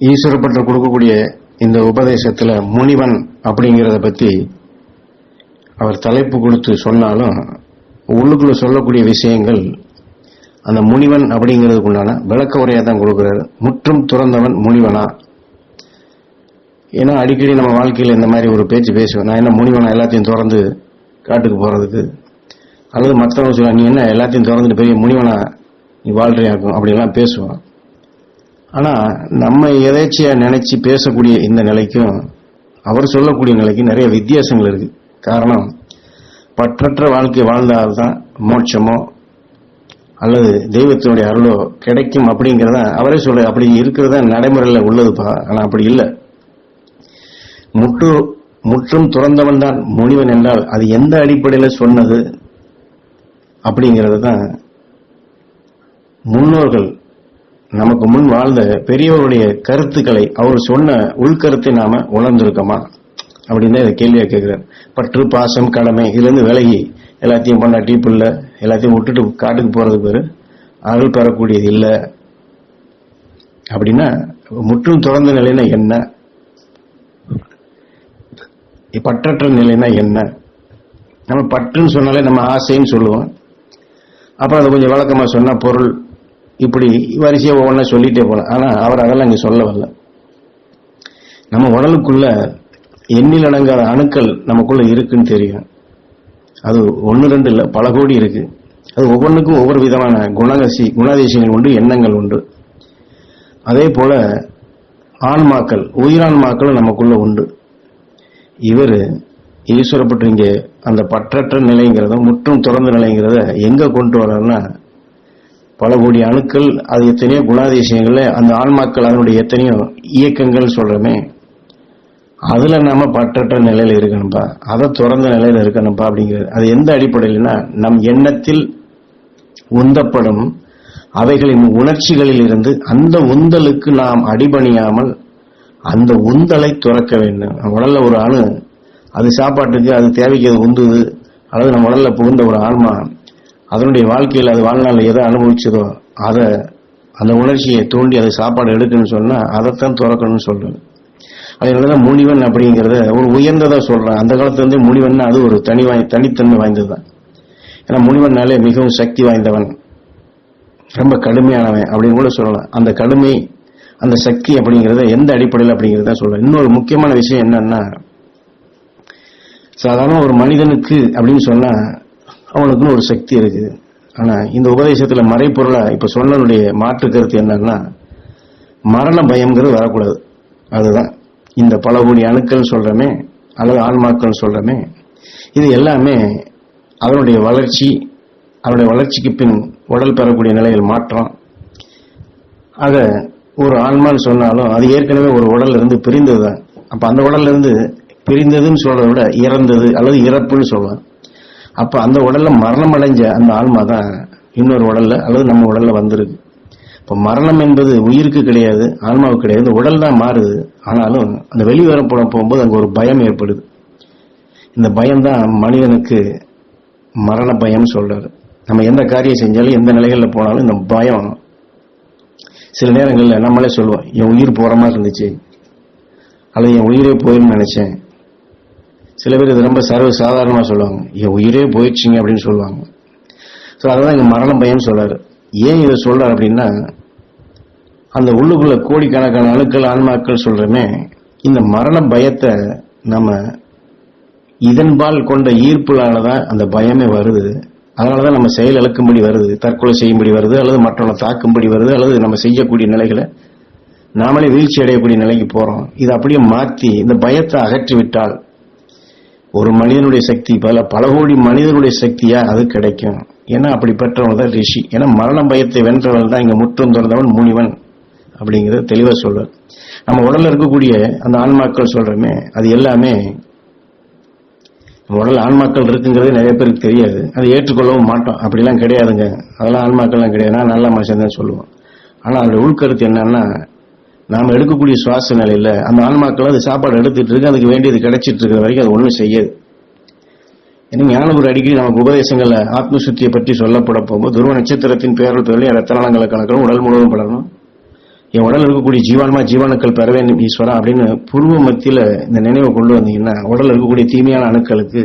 ஈஸ்வரப்பட்டர் கொடுக்கக்கூடிய இந்த உபதேசத்துல முனிவன் அப்படிங்கிறத பத்தி அவர் தலைப்பு கொடுத்து சொன்னாலும் உள்ளுக்குள்ள சொல்லக்கூடிய விஷயங்கள் அந்த முனிவன் அப்படிங்கிறதுக்கு உண்டான விளக்க உரையா தான் கொடுக்குறாரு. முற்றும் துறந்தவன் முனிவனா? ஏன்னா அடிக்கடி நம்ம வாழ்க்கையில் இந்த மாதிரி ஒரு பேச்சு பேசுவேன். நான் என்ன முனிவனா எல்லாத்தையும் திறந்து காட்டுக்கு போறதுக்கு? அல்லது மற்றவங்க சொல்லுவாங்க நீ என்ன எல்லாத்தையும் திறந்துட்டு பெரிய முனிவனா நீ வாழ்றியாக்கும்? அப்படிலாம் பேசுவான். ஆனா நம்ம எதேச்சியா நினைச்சு பேசக்கூடிய இந்த நிலைக்கும் அவர் சொல்லக்கூடிய நிலைக்கும் நிறைய வித்தியாசங்கள் இருக்கு. காரணம் பற்றற்ற வாழ்க்கை வாழ்ந்தால்தான் மோட்சமோ அல்லது தெய்வத்தினுடைய அருளோ கிடைக்கும் அப்படிங்கிறத அவரே சொல்ல அப்படி இருக்கிறதா நடைமுறையில் உள்ளதுப்பா ஆனா அப்படி இல்லை. முற்று முற்றும் துறந்தவன் தான் முனிவன் என்றால் அது எந்த அடிப்படையில் சொன்னது அப்படிங்கிறது தான் முன்னோர்கள் நமக்கு முன் வாழ்ந்த பெரியவருடைய கருத்துக்களை அவர் சொன்ன உள்கருத்தை நாம உணர்ந்திருக்கோமா? அப்படின்னு இதை கேள்வியா கேட்கிறார். பற்று பாசம் கடமை இதுல இருந்து விலகி எல்லாத்தையும் பண்ணாட்டி பிள்ளை எல்லாத்தையும் விட்டுட்டு காட்டுக்கு போறது பேரு அருள் பெறக்கூடியது இல்லை. அப்படின்னா முற்றும் துறந்த நிலைனா என்ன? பற்றற்ற நிலைனா என்ன? நம்ம பற்றுன்னு சொன்னாலே நம்ம ஆசைன்னு சொல்லுவோம். அப்புறம் அதை கொஞ்சம் வழக்கமாக சொன்னா பொருள். இப்படி வரிசையை ஒவ்வொன்றா சொல்லிட்டே போகலாம் ஆனால் அவர் அதெல்லாம் இங்கே சொல்ல வரல. நம்ம உடலுக்குள்ள எண்ணில் அடங்காத அணுக்கள் நமக்குள்ள இருக்குன்னு தெரியும். அது ஒன்று ரெண்டு இல்லை பல கோடி இருக்கு. அது ஒவ்வொன்றுக்கும் ஒவ்வொரு விதமான குணகசி குணாதிசயங்கள் உண்டு எண்ணங்கள் உண்டு. அதே போல ஆன்மாக்கள் உயிரான்மாக்களும் நமக்குள்ள உண்டு. இவர் ஈஸ்வரப்பட்டு இங்கே அந்த பற்றற்ற நிலைங்கிறத முற்றும் துறந்த நிலைங்கிறத எங்க கொண்டு வர்றாருன்னா பல கோடி அணுக்கள் அது எத்தனையோ குணாதிசயங்கள்ல அந்த ஆன்மாக்கள் அதனுடைய எத்தனையோ இயக்கங்கள் சொல்றமே அதுல நாம பற்றற்ற நிலையில இருக்கணும்பா. அதை துறந்த நிலையில இருக்கணும்பா அப்படிங்கிறது. அது எந்த அடிப்படையில்னா நம் எண்ணத்தில் உந்தப்படும் அவைகளின் உணர்ச்சிகளில் இருந்து அந்த உந்தலுக்கு நாம் அடிபணியாமல் அந்த உந்தலை துறக்க வேண்டும். நம்ம உடல்ல ஒரு அணு அது சாப்பாட்டுக்கு அது தேவைக்கு அது உந்துது அல்லது நம்ம உடல்ல புகுந்த ஒரு ஆன்மா அதனுடைய வாழ்க்கையில் அது வாழ்நாள் எதை அனுபவிச்சதோ அதை அந்த உணர்ச்சியை தூண்டி அது சாப்பாடு எடுக்கணும்னு சொன்னால் அதைத்தான் துறக்கணும்னு சொல்றது. அதனாலதான் முனிவன் அப்படிங்கிறத ஒரு உயர்ந்ததாக சொல்கிறேன் அந்த காலத்துலேருந்து முனிவன் அது ஒரு தனி வாய் தனித்தன்மை வாய்ந்ததுதான். ஏன்னா முனிவன்னாலே மிகவும் சக்தி வாய்ந்தவன். ரொம்ப கடுமையானவன் அப்படின்னு கூட சொல்லலாம். அந்த கடுமை அந்த சக்தி அப்படிங்கிறத எந்த அடிப்படையில் அப்படிங்கிறத சொல்றேன். இன்னொரு முக்கியமான விஷயம் என்னன்னா சாதாரண ஒரு மனிதனுக்கு அப்படின்னு சொன்னால் அவங்களுக்குன்னு ஒரு சக்தி இருக்குது. ஆனால் இந்த உபதேசத்தில் மறைப்பொருளாக இப்போ சொன்னனுடைய மாற்று கருத்து என்னன்னா மரண பயம்ங்கிறது வரக்கூடாது. அதுதான். இந்த பல கோடி அணுக்கள் சொல்றமே அல்லது ஆன்மாக்கள் சொல்கிறோமே இது எல்லாமே அதனுடைய வளர்ச்சி அதனுடைய வளர்ச்சிக்கு பின் உடல் பெறக்கூடிய நிலையில் மாற்றம். ஆக ஒரு ஆன்மான்னு சொன்னாலும் அது ஏற்கனவே ஒரு உடல்ல இருந்து பிரிந்தது தான் அப்போ அந்த உடல்ல இருந்து பிரிந்ததுன்னு சொல்றதை விட இறந்தது அல்லது இறப்புன்னு சொல்லலாம் அப்ப அந்த உடல்ல மரணம் அடைஞ்ச அந்த ஆன்மா தான் இன்னொரு உடல்ல அல்லது நம்ம உடல்ல வந்திருக்கு. இப்ப மரணம் என்பது உயிருக்கு கிடையாது ஆன்மாவுக்கு கிடையாது உடல் தான் மாறுது. ஆனாலும் அந்த வெளிவரப்புறம் போகும்போது அங்க ஒரு பயம் ஏற்படுது. இந்த பயம் தான் மனிதனுக்கு மரண பயம் சொல்றாரு. நம்ம எந்த காரியம் செஞ்சாலும் எந்த நிலைகள்ல போனாலும் இந்த பயம். சில நேரங்களில் நம்மளே சொல்லுவோம் என் உயிர் போற மாதிரி இருந்துச்சு. அல்லது என் உயிரே போயிருன்னு நினைச்சேன். சில பேர் இது ரொம்ப சர்வ சாதாரணமாக சொல்லுவாங்க. என் உயிரே போயிடுச்சுங்க அப்படின்னு சொல்லுவாங்க. ஸோ அதான் இங்க மரண பயம் சொல்கிறார் ஏன் இதை சொல்கிறார் அப்படின்னா அந்த உள்ளுக்குள்ள கோடிக்கணக்கான அணுக்கள் ஆன்மாக்கள் சொல்கிறோமே இந்த மரண பயத்தை நம்ம இதன்பால் கொண்ட ஈர்ப்புலானதான் அந்த பயமே வருது. அதனாலதான் நம்ம செயல் இழக்கும்படி வருது தற்கொலை செய்யும்படி வருது அல்லது மற்றவங்களை தாக்கும்படி வருது அல்லது நம்ம செய்யக்கூடிய நிலைகளை நாமளே வீழ்ச்சி அடையக்கூடிய நிலைக்கு போகிறோம் இதை அப்படியே மாற்றி இந்த பயத்தை அகற்றி விட்டால் ஒரு மனிதனுடைய சக்தி பல பல கோடி மனிதனுடைய சக்தியா அது கிடைக்கும். ஏன்னா அப்படி பெற்றவன் தான் ரிஷி. ஏன்னா மரண பயத்தை வென்றவன் தான் இங்க முற்றும் திறந்தவன் முனிவன் அப்படிங்கிறத தெளிவா சொல்றார். நம்ம உடல்ல இருக்கக்கூடிய அந்த ஆன்மாக்கள் சொல்றோமே அது எல்லாமே உடல் ஆன்மாக்கள் இருக்குங்கிறது நிறைய பேருக்கு தெரியாது. அதை ஏற்றுக்கொள்ளவும் மாட்டோம். அப்படிலாம் கிடையாதுங்க. அதெல்லாம் ஆன்மாக்கள்லாம் கிடையாது. நான் நல்ல மனுஷன் தான் சொல்லுவோம். ஆனா அதோட உள்கருத்து என்னன்னா நாம எடுக்கக்கூடிய சுவாச நிலையில அந்த ஆன்மாக்கள் அது சாப்பாடு எடுத்துட்டு இருக்கு அதுக்கு வேண்டியது கிடைச்சிட்டு இருக்கிற வரைக்கும் அது ஒண்ணும் செய்யாது. ஏன்னா ஞானபுரி அடிக்கடி நமக்கு உபதேசங்கள்ல ஆத்ம சுத்தியை பற்றி சொல்லப்பட போகும்போது துருவ நட்சத்திரத்தின் பேரல் பேரில் ரத்த கலக்கணும் கணக்கணும் உடல் முழுவதும் படணும். என் உடல் இருக்கக்கூடிய ஜீவான்மா ஜீவாணுக்கள் பெற வேண்டும் ஈஸ்வரா அப்படின்னு பூர்வ மத்தியில இந்த நினைவை கொண்டு வந்தீங்கன்னா உடல் இருக்கக்கூடிய தீமையான அணுக்களுக்கு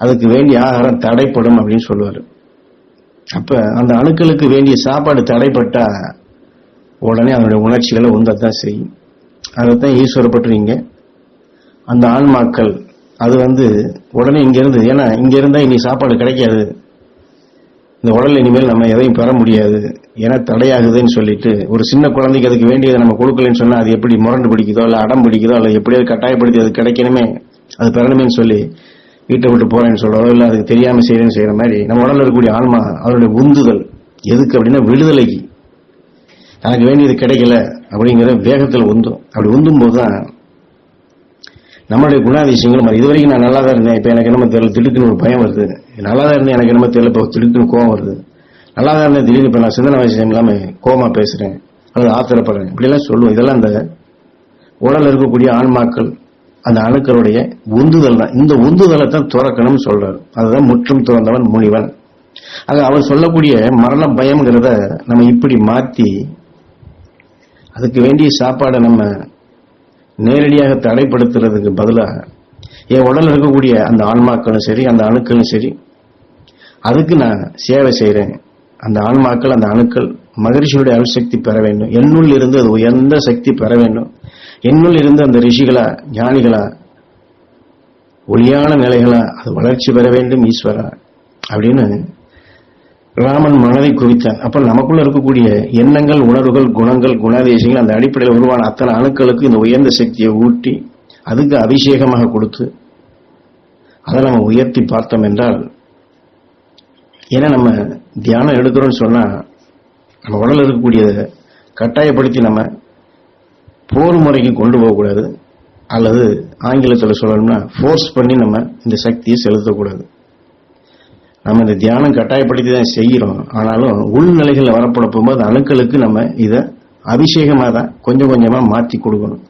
அதுக்கு வேண்டிய ஆகாரம் தடைப்படும் அப்படின்னு சொல்லுவாரு. அப்ப அந்த அணுக்களுக்கு வேண்டிய சாப்பாடு தடைப்பட்டா உடனே அதனுடைய உணர்ச்சிகளை உந்தத்தான் செய்யும். அதைத்தான் ஈஸ்வரப்பட்டுறீங்க அந்த ஆன்மாக்கள் அது வந்து உடனே இங்கேருந்து ஏன்னா இங்க இருந்தா இனி சாப்பாடு கிடைக்காது. இந்த உடல் இனிமேல் நம்ம எதையும் பெற முடியாது. ஏன்னா தடையாகுதுன்னு சொல்லிட்டு ஒரு சின்ன குழந்தைக்கு அதுக்கு வேண்டியதை நம்ம கொடுக்கலன்னு சொன்னா அது எப்படி முரண்டு பிடிக்குதோ இல்ல அடம் பிடிக்குதோ இல்லை எப்படியாவது கட்டாயப்படுத்தி அது கிடைக்கணுமே அது பெறணுமேன்னு சொல்லி வீட்டை விட்டு போறேன்னு சொல்றதோ இல்ல அதுக்கு தெரியாம செய்யறேன்னு செய்யற மாதிரி நம்ம உடல்ல இருக்கக்கூடிய ஆன்மா அதனுடைய உந்துதல் எதுக்கு அப்படின்னா விடுதலைக்கு. தனக்கு வேண்டியது கிடைக்கல அப்படிங்கிற வேகத்தில் உந்தும். அப்படி உந்தும் போதுதான் நம்மளுடைய குணாதிசயங்களும் இது இதுவரைக்கும் நான் நல்லா தான் இருந்தேன். இப்ப எனக்கு என்னமோ தெரியல திடுக்குன்னு ஒரு பயம் வருது. நல்லா தான் இருந்தேன் எனக்கு என்னமோ தெரியல இப்போ திடுக்குன்னு கோவம் வருது. நல்லா தான் இருந்தேன் திடீர்னு இப்ப நான் சிந்தனை வயசு இல்லாம கோமா பேசுறேன். அல்லது ஆத்திரப்படுறேன். இப்படிலாம் சொல்லுவோம். இதெல்லாம் அந்த உடல் இருக்கக்கூடிய ஆன்மாக்கள் அந்த அணுக்களுடைய உந்துதல் தான். இந்த உந்துதலை தான் துறக்கணும்னு சொல்றாரு. அதுதான் முற்றும் துறந்தவன் முனிவன். ஆக அவர் சொல்லக்கூடிய மரண பயம்ங்கிறத நம்ம இப்படி மாத்தி அதுக்கு வேண்டிய சாப்பாடை நம்ம நேரடியாக தடைப்படுத்துறதுக்கு பதிலாக என் உடலில் இருக்கக்கூடிய அந்த ஆன்மாக்களும் சரி அந்த அணுக்களும் சரி அதுக்கு நான் சேவை செய்கிறேன் அந்த ஆன்மாக்கள் அந்த அணுக்கள் மகரிஷியுடைய அணுசக்தி பெற வேண்டும். என்னுள் இருந்து அது உயர்ந்த சக்தி பெற வேண்டும். என்னுள் இருந்து அந்த ரிஷிகளா ஞானிகளா ஒளியான நிலைகளா அது வளர்ச்சி பெற வேண்டும் ஈஸ்வரா அப்படின்னு ராமன் மனதை குவித்தான் அப்ப நமக்குள்ள இருக்கக்கூடிய எண்ணங்கள் உணர்வுகள் குணங்கள் குணாதேசங்கள் அந்த அடிப்படையில் உருவான அத்தனை அணுக்களுக்கு இந்த உயர்ந்த சக்தியை ஊட்டி அதுக்கு அபிஷேகமாக கொடுத்து அதை நம்ம உயர்த்தி பார்த்தோம் என்றால் ஏன்னா நம்ம தியானம் எடுக்கிறோம்னு சொன்னா நம்ம உடல் இருக்கக்கூடியதை கட்டாயப்படுத்தி நம்ம போர் முறைக்கு கொண்டு போகக்கூடாது. அல்லது ஆங்கிலத்தில் சொல்லணும்னா ஃபோர்ஸ் பண்ணி நம்ம இந்த சக்தியை செலுத்தக்கூடாது. நம்ம இந்த தியானம் கட்டாயப்படுத்தி தான் செய்கிறோம். ஆனாலும் உள்நிலைகளில் வரப்பட போகும்போது அணுக்களுக்கு நம்ம இதை அபிஷேகமாக தான் கொஞ்சம் கொஞ்சமாக மாற்றி கொடுக்கணும்.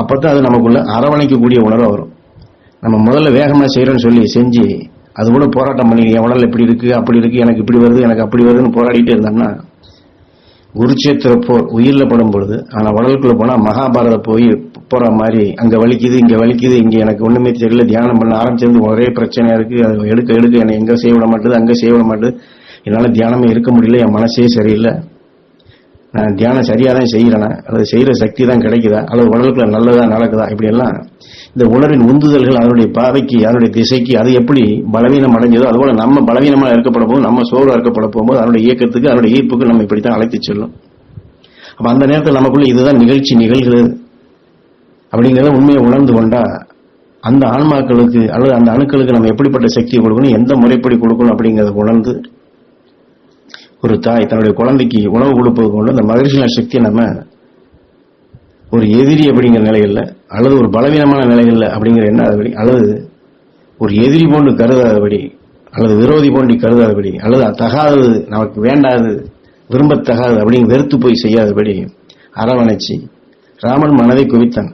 அப்போ தான் அது நமக்குள்ள அரவணைக்கக்கூடிய உணர்வு வரும். நம்ம முதல்ல வேகமாக செய்கிறோன்னு சொல்லி செஞ்சு அது கூட போராட்டம் பண்ணி என் உடல் இப்படி இருக்கு அப்படி இருக்கு எனக்கு இப்படி வருது எனக்கு அப்படி வருதுன்னு போராடிட்டே இருந்தோம்னா குருச்சேத்திர போர் உயிரில் படும் பொழுது ஆனால் உடலுக்குள்ள போனால் மகாபாரத போய் போற மாதிரி அங்கே வலிக்குது இங்கே வலிக்குது இங்கே எனக்கு ஒன்றுமே தெரியல தியானம் பண்ண ஆரம்பிச்சிருந்து ஒரே பிரச்சனையா இருக்கு அது எடுக்க எடுக்க என்னை எங்கே செய்ய விட மாட்டேது அங்கே செய்ய விட மாட்டேது. என்னால் தியானமே இருக்க முடியல என் மனசே சரியில்லை. தியானம் சரியா தான் செய்கிறேனா அல்லது செய்கிற சக்தி தான் கிடைக்குதா? அல்லது உடலுக்குள்ள நல்லதா நடக்குதா? இப்படி எல்லாம் இந்த உணர்வின் உந்துதல்கள் அதனுடைய பாதைக்கு அதனுடைய திசைக்கு அது எப்படி பலவீனம் அடைஞ்சதோ அதுபோல நம்ம பலவீனமாக இருக்கப்பட போது நம்ம சோர்வாக இருக்கப்பட போகும்போது அதனுடைய இயக்கத்துக்கு அதனுடைய ஈர்ப்புக்கு நம்ம இப்படி தான் அழைத்து செல்லும். அப்போ அந்த நேரத்தில் நமக்குள்ள இதுதான் நிகழ்ச்சி நிகழ்கிறது. அப்படிங்கிறத உண்மையை உணர்ந்து கொண்டா அந்த ஆன்மாக்களுக்கு அல்லது அந்த அணுக்களுக்கு நம்ம எப்படிப்பட்ட சக்தியை கொடுக்கணும் எந்த முறைப்படி கொடுக்கணும் அப்படிங்கிறத உணர்ந்து ஒரு தாய் தன்னுடைய குழந்தைக்கு உணவு கொடுப்பது கொண்டு அந்த மகிழ்ச்சியான சக்தியை நம்ம ஒரு எதிரி அப்படிங்கிற நிலைகள்ல அல்லது ஒரு பலவீனமான நிலைகள்ல அப்படிங்கிற எண்ணாதபடி அல்லது ஒரு எதிரி போன்று கருதாதபடி அல்லது விரோதி போன்று கருதாதபடி அல்லது தகாதது நமக்கு வேண்டாது விரும்பத்தகாது அப்படின்னு வெறுத்து போய் செய்யாதபடி அரவணைச்சி ராமன் மனதை குவித்தான்.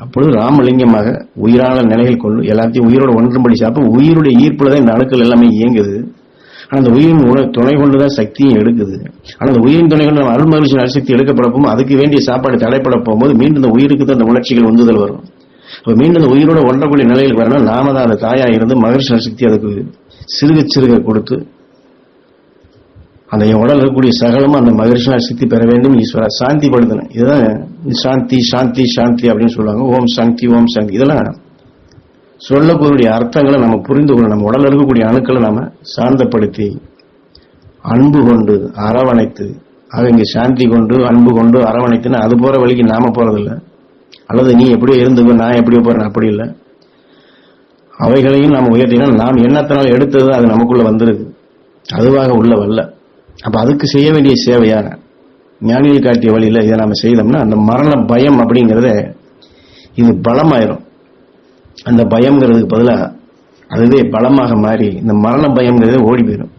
அப்பொழுது ராமலிங்கமாக உயிரான நிலைகள் கொண்டு எல்லாத்தையும் உயிரோட ஒன்றும்படி சாப்பிட்டு உயிருடைய ஈர்ப்புல தான் இந்த அணுக்கள் எல்லாமே இயங்குது. ஆனால் அந்த உயிரின் உண- துணை கொண்டுதான் சக்தியும் எடுக்குது. ஆனால் அந்த உயிரின் துணை கொண்டு அருள் மகிழ்ச்சி அரிசக்தி எடுக்கப்படப்போம் அதுக்கு வேண்டிய சாப்பாடு தடைப்பட போகும்போது மீண்டும் இந்த உயிருக்கு தான் அந்த உணர்ச்சிகள் உந்துதல் வரும். அப்ப மீண்டும் இந்த உயிரோட ஒன்றக்கூடிய நிலையில் வரணும் நாம தான் அந்த தாயா இருந்து மகிழ்ச்சி சக்தி அதுக்கு சிறுக சிறுக கொடுத்து அந்த என் உடல் இருக்கக்கூடிய சகலமும் அந்த மகிழ்ச்சி சக்தி பெற வேண்டும். ஈஸ்வரா சாந்தி படுத்தணும் இதுதான் சாந்தி சாந்தி சாந்தி அப்படின்னு சொல்லுவாங்க. ஓம் சாந்தி ஓம் சாந்தி. இதெல்லாம் சொல்லக்கூடிய அர்த்தங்களை நம்ம புரிந்து கொள்ள நம்ம உடல் இருக்கக்கூடிய அணுக்களை நாம சாந்தப்படுத்தி அன்பு கொண்டு அரவணைத்து அவங்க சாந்தி கொண்டு அன்பு கொண்டு அரவணைத்துன்னு அது போற வழிக்கு நாம போறதில்லை. அல்லது நீ எப்படியோ இருந்துக்கோ நான் எப்படியோ போறேன் அப்படி இல்லை. அவைகளையும் நாம் உயர்த்தினா நாம் எண்ணத்தினால் எடுத்தது அது நமக்குள்ள வந்திருக்கு. அதுவாக உள்ள வரல அப்ப அதுக்கு செய்ய வேண்டிய சேவையா ஞானிகள் காட்டிய வழியில இதை நாம செய்தோம்னா அந்த மரண பயம் அப்படிங்கறத இது பலமாயிரும். அந்த பயம்ங்கிறதுக்கு பதிலாக அதுவே பலமாக மாறி இந்த மரண பயம்ங்கிறதே ஓடி போயிடும்.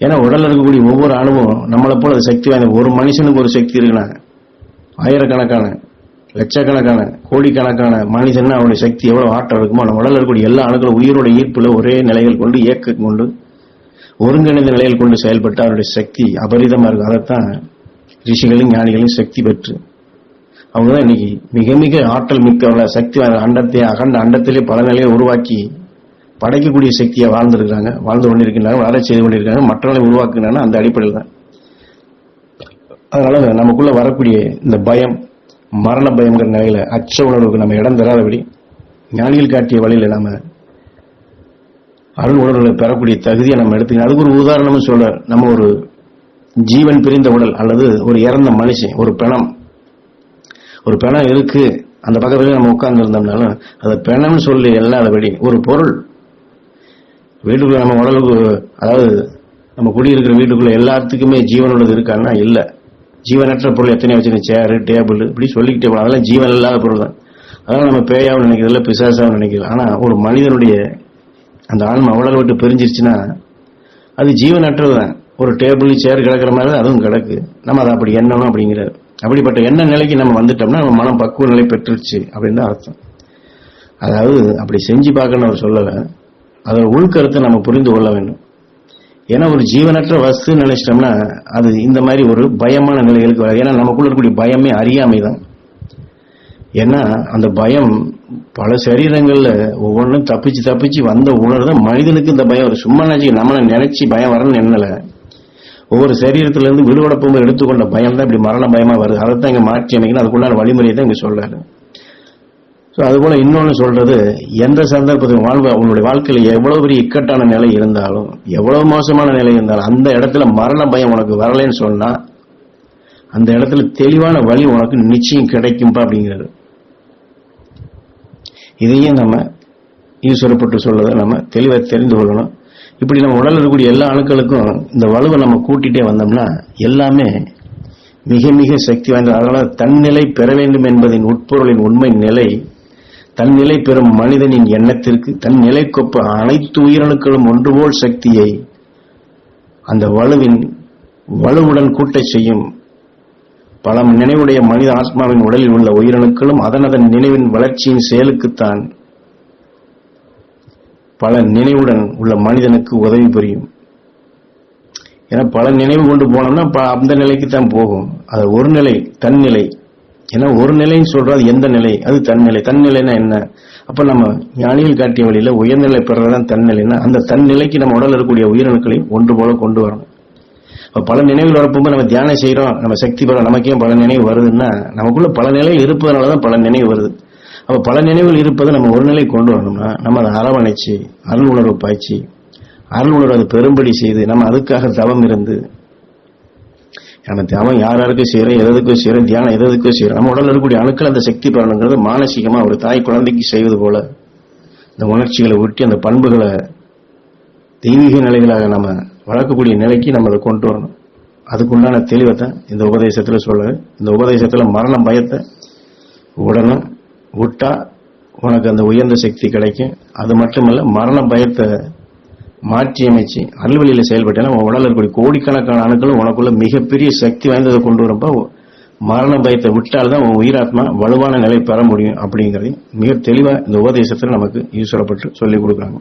ஏன்னா உடலில் இருக்கக்கூடிய ஒவ்வொரு அணுவும் நம்மளை போல அது சக்தி வாய்ந்த ஒரு மனுஷனுக்கு ஒரு சக்தி இருக்குன்னா ஆயிரக்கணக்கான லட்சக்கணக்கான கோடிக்கணக்கான மனுஷன்னா அவனுடைய சக்தி எவ்வளோ ஆற்றல் இருக்குமோ நம்ம உடலில் இருக்கக்கூடிய எல்லா அணுக்களும் உயிரோட ஈர்ப்பில் ஒரே நிலைகள் கொண்டு இயக்கம் கொண்டு ஒருங்கிணைந்த நிலையில் கொண்டு செயல்பட்டு அவருடைய சக்தி அபரிதமாக இருக்கும். அதைத்தான் ரிஷிகளும் ஞானிகளும் சக்தி பெற்று அவங்க தான் இன்னைக்கு மிக மிக ஆற்றல் மிக்கவங்கள சக்தி அண்டத்தை அகண்ட அண்டத்திலே பல நிலையை உருவாக்கி படைக்கக்கூடிய சக்தியை வாழ்ந்திருக்கிறாங்க வாழ்ந்து கொண்டிருக்கிறாங்க வளர செய்து கொண்டிருக்காங்க மற்றவர்களை உருவாக்குனாங்க அந்த அடிப்படையில் தான் அதனால நமக்குள்ள வரக்கூடிய இந்த பயம் மரண பயங்கிற நிலையில அச்ச உணர்வுக்கு நம்ம இடம் தராதபடி ஞானிகள் காட்டிய வழியில நாம அருள் உணர்வுகளை பெறக்கூடிய தகுதியை நம்ம எடுத்துக்கணும் அதுக்கு ஒரு உதாரணமும் சொல்ல நம்ம ஒரு ஜீவன் பிரிந்த உடல் அல்லது ஒரு இறந்த மனுஷன் ஒரு பிணம் ஒரு பிணம் இருக்கு அந்த பக்கத்துல நம்ம உட்கார்ந்து இருந்தோம்னாலும் அதை பிணம்னு சொல்லி இல்லாதபடி ஒரு பொருள். வீட்டுக்குள்ள நம்ம உடலுக்கு அதாவது நம்ம குடியிருக்கிற வீட்டுக்குள்ள எல்லாத்துக்குமே ஜீவன் உள்ளது இருக்கான்னா இல்ல. ஜீவனற்ற பொருள் எத்தனை வச்சிருக்க சேரு டேபிள் இப்படி சொல்லிக்கிட்டே போகலாம். அதெல்லாம் ஜீவன் இல்லாத பொருள் தான். அதெல்லாம் நம்ம பேயாவும் நினைக்கிறதில்ல பிசாசாவும் நினைக்கிறது ஆனா ஒரு மனிதனுடைய அந்த ஆன்மா உடலை விட்டு பிரிஞ்சிருச்சுன்னா அது ஜீவனற்றது தான். ஒரு டேபிள் சேர் கிடக்கிற மாதிரி தான் அதுவும் கிடக்கு. நம்ம அதை அப்படி எண்ணணும் அப்படிங்கிறார். அப்படிப்பட்ட எண்ண நிலைக்கு நம்ம வந்துட்டோம்னா நம்ம மனம் பக்குவ நிலை பெற்றுருச்சு அப்படின்னு தான் அர்த்தம். அதாவது அப்படி செஞ்சு பார்க்கணும்னு அவர் சொல்லலை. அதோட உள்கருத்தை நம்ம புரிந்து கொள்ள வேண்டும். ஏன்னா ஒரு ஜீவனற்ற வஸ்து நினைச்சிட்டோம்னா அது இந்த மாதிரி ஒரு பயமான நிலைகளுக்கு வராது. ஏன்னா நமக்குள்ள இருக்கக்கூடிய பயமே அறியாமை தான். ஏன்னா அந்த பயம் பல சரீரங்களில் ஒவ்வொன்றும் தப்பிச்சு தப்பிச்சு வந்த உணர்வு தான் மனிதனுக்கு இந்த பயம் ஒரு சும்மா நினைச்சு நம்மளை நினைச்சு பயம் வரணும்னு என்னலை ஒவ்வொரு சரீரத்திலிருந்து இருந்து எடுத்துக்கொண்ட பயம் தான் இப்படி மரண பயமா வருது. அதை தான் இங்க மாற்றி அமைக்கணும். அதுக்குள்ளான வழிமுறையை தான் இங்க சொல்றாரு. ஸோ அதுபோல இன்னொன்று சொல்றது எந்த சந்தர்ப்பத்தில் வாழ்வு உங்களுடைய வாழ்க்கையில் எவ்வளவு பெரிய இக்கட்டான நிலை இருந்தாலும் எவ்வளவு மோசமான நிலை இருந்தாலும் அந்த இடத்துல மரண பயம் உனக்கு வரலைன்னு சொன்னா அந்த இடத்துல தெளிவான வழி உனக்கு நிச்சயம் கிடைக்கும்பா அப்படிங்கிறது. இதையும் நம்ம ஈஸ்வரப்பட்டு சொல்றதை நம்ம தெளிவாக தெரிந்து கொள்ளணும். இப்படி நம்ம உடல் இருக்கக்கூடிய எல்லா அணுக்களுக்கும் இந்த வலுவை நம்ம கூட்டிட்டே வந்தோம்னா எல்லாமே மிக மிக சக்தி வாய்ந்தது அதனால தன்னிலை பெற வேண்டும் என்பதின் உட்பொருளின் உண்மை நிலை தன்னிலை பெறும் மனிதனின் எண்ணத்திற்கு தன் நிலைக்கொப்ப அனைத்து உயிரணுக்களும் ஒன்றுபோல் சக்தியை அந்த வலுவின் வலுவுடன் கூட்டச் செய்யும் பல நினைவுடைய மனித ஆத்மாவின் உடலில் உள்ள உயிரணுக்களும் அதன் அதன் நினைவின் வளர்ச்சியின் செயலுக்குத்தான் பல நினைவுடன் உள்ள மனிதனுக்கு உதவி புரியும். ஏன்னா பல நினைவு கொண்டு போனோம்னா ப- அந்த நிலைக்கு தான் போகும். அது ஒரு நிலை தன்னிலை ஏன்னா ஒரு நிலைன்னு சொல்றது எந்த நிலை? அது தன்னிலை தன்னிலைனா என்ன? அப்ப நம்ம ஞானிகள் காட்டிய வழியில உயர்நிலை பெறதான் தன்னிலைன்னா அந்த தன்னிலைக்கு நம்ம உடல் இருக்கக்கூடிய உயிரணுக்களையும் ஒன்று போல கொண்டு வரணும். அப்ப பல நினைவுகள் வரப்போது நம்ம தியானம் செய்யறோம் நம்ம சக்தி பெற நமக்கே பல நினைவு வருதுன்னா நமக்குள்ள பல நிலையில் இருப்பதனால தான் பல நினைவு வருது. அப்ப பல நினைவுகள் இருப்பதை நம்ம ஒரு நிலை கொண்டு வரணும்னா நம்ம அதை அரவணைச்சு அருள் உணர்வு பாய்ச்சி அருள் உணர்வு அதை பெரும்படி செய்து நம்ம அதுக்காக தவம் இருந்து நம்ம தவம் யார் யாருக்கு செய்யறோம் எதுக்கு செய்யறோம் தியானம் எதுக்கும் செய்யறோம் நம்ம உடல் இருக்கக்கூடிய அணுக்கள் அந்த சக்தி பலனுங்கிறது மானசீகமா ஒரு தாய் குழந்தைக்கு செய்வது போல இந்த உணர்ச்சிகளை ஒட்டி அந்த பண்புகளை தெய்வீக நிலைகளாக நம்ம வளர்க்கக்கூடிய நிலைக்கு நம்ம அதை கொண்டு வரணும். அதுக்குண்டான தெளிவை தான் இந்த உபதேசத்துல சொல்ல இந்த உபதேசத்துல மரண பயத்தை உடனே விட்டா உனக்கு அந்த உயர்ந்த சக்தி கிடைக்கும். அது மட்டுமல்ல மரண பயத்தை மாற்றியமைச்சு அமைச்சு அல்வழியில செயல்பட்டேன்னா உன் உடல்ல இருக்கக்கூடிய கோடிக்கணக்கான அணுக்களும் உனக்குள்ள மிகப்பெரிய சக்தி வாய்ந்ததை கொண்டு வரப்ப மரண பயத்தை விட்டால்தான் உன் உயிராத்மா வலுவான நிலை பெற முடியும் அப்படிங்கறதையும் மிக தெளிவா இந்த உபதேசத்துல நமக்கு ஈஸ்வரப்பட்டு சொல்லிக் கொடுக்குறாங்க.